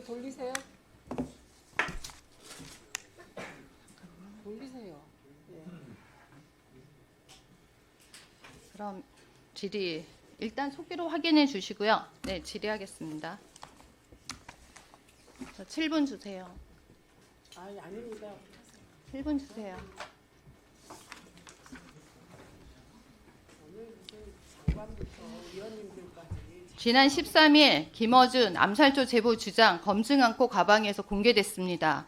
고개 돌리세요. 돌리세요. 예. 그럼 질의 일단 소개로 확인해 주시고요. 네, 질의하겠습니다. 저 7분 주세요. 아니 아닙니다. 7분 주세요. 오늘 무슨 장관부터 위원님들까지 지난 13일 김어준 암살조 제보 주장 검증 않고 가방에서 공개됐습니다.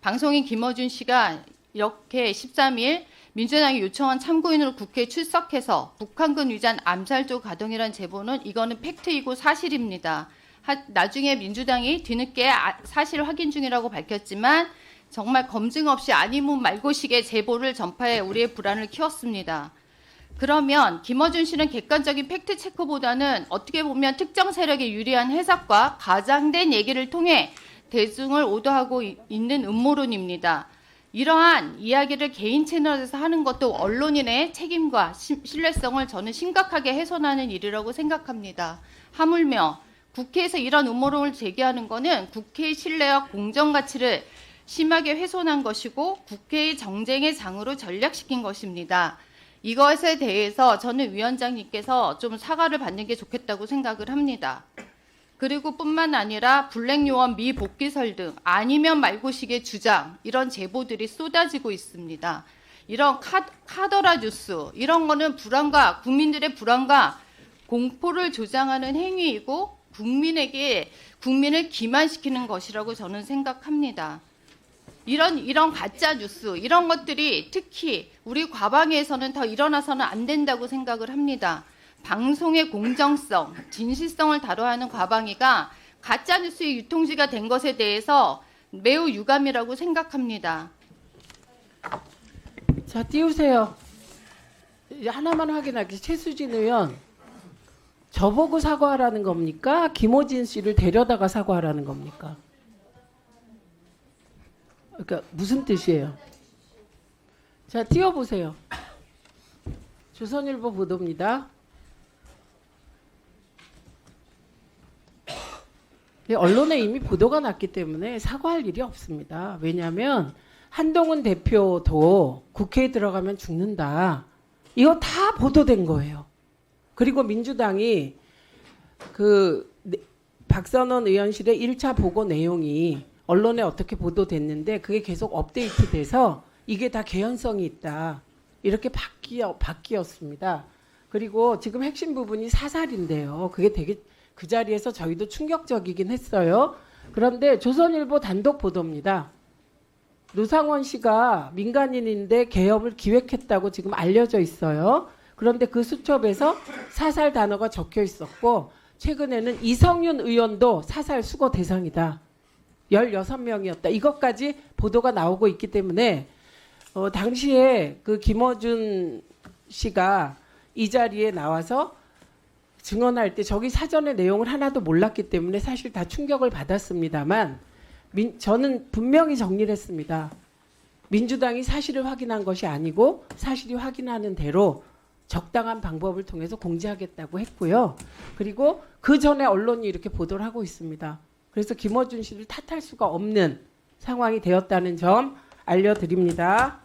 방송인 김어준 씨가 이렇게 13일 민주당이 요청한 참고인으로 국회에 출석해서 북한군 위장 암살조 가동이란 제보는 이거는 팩트이고 사실입니다. 하- 나중에 민주당이 뒤늦게 아- 사실 확인 중이라고 밝혔지만 정말 검증 없이 아니면 말고식의 제보를 전파해 우리의 불안을 키웠습니다. 그러면 김어준 씨는 객관적인 팩트 체크보다는 어떻게 보면 특정 세력에 유리한 해석과 가장된 얘기를 통해 대중을 오도하고 이- 있는 음모론입니다. 이러한 이야기를 개인 채널에서 하는 것도 언론인의 책임과 시- 신뢰성을 저는 심각하게 훼손하는 일이라고 생각합니다. 하물며 국회에서 이런 음모론을 제기하는 것은 국회의 신뢰와 공정 가치를 심하게 훼손한 것이고 국회의 정쟁의 장으로 전략시킨 것입니다. 이것에 대해서 저는 위원장님께서 좀 사과를 받는 게 좋겠다고 생각을 합니다. 그리고 뿐만 아니라 블랙요원 미복귀설 등 아니면 말고식의 주장 이런 제보들이 쏟아지고 있습니다. 이런 카, 카더라 뉴스 이런 거는 불안과 국민들의 불안과 공포를 조장하는 행위이고 국민에게 국민을 기만시키는 것이라고 저는 생각합니다. 이런 이런 가짜 뉴스 이런 것들이 특히 우리 과방에서는 더 일어나서는 안 된다고 생각을 합니다. 방송의 공정성, 진실성을 다뤄야 하는 과방위가 가짜 뉴스의 유통지가 된 것에 대해서 매우 유감이라고 생각합니다. 자 띄우세요. 하나만 확인할게요. 최수진 의원 저보고 사과하라는 겁니까? 김호진 씨를 데려다가 사과하라는 겁니까? 그러니까 무슨 뜻이에요? 자 띄워 보세요. 조선일보 보도입니다. 이 언론에 이미 보도가 났기 때문에 사과할 일이 없습니다. 왜냐하면 한동훈 대표도 국회에 들어가면 죽는다. 이거 다 보도된 거예요. 그리고 민주당이 그 네- 박선원 의원실의 1차 보고 내용이 언론에 어떻게 보도됐는데 그게 계속 업데이트돼서 이게 다 개연성이 있다. 이렇게 바뀌어 바뀌었습니다. 그리고 지금 핵심 부분이 사살인데요. 그게 되게 그 자리에서 저희도 충격적이긴 했어요. 그런데 조선일보 단독 보도입니다. 노상원 씨가 민간인인데 개업을 기획했다고 지금 알려져 있어요. 그런데 그 수첩에서 사살 단어가 적혀 있었고 최근에는 이성윤 의원도 사살 수거 대상이다. 16명이었다. 이것까지 보도가 나오고 있기 때문에 어, 당시에 그 김어준 씨가 이 자리에 나와서 증언할 때 저기 사전에 내용을 하나도 몰랐기 때문에 사실 다 충격을 받았습니다만 민, 저는 분명히 정리를 했습니다. 민주당이 사실을 확인한 것이 아니고 사실이 확인하는 대로 적당한 방법을 통해서 공지하겠다고 했고요. 그리고 그 전에 언론이 이렇게 보도를 하고 있습니다. 그래서 김어준 씨를 탓할 수가 없는 상황이 되었다는 점 알려드립니다.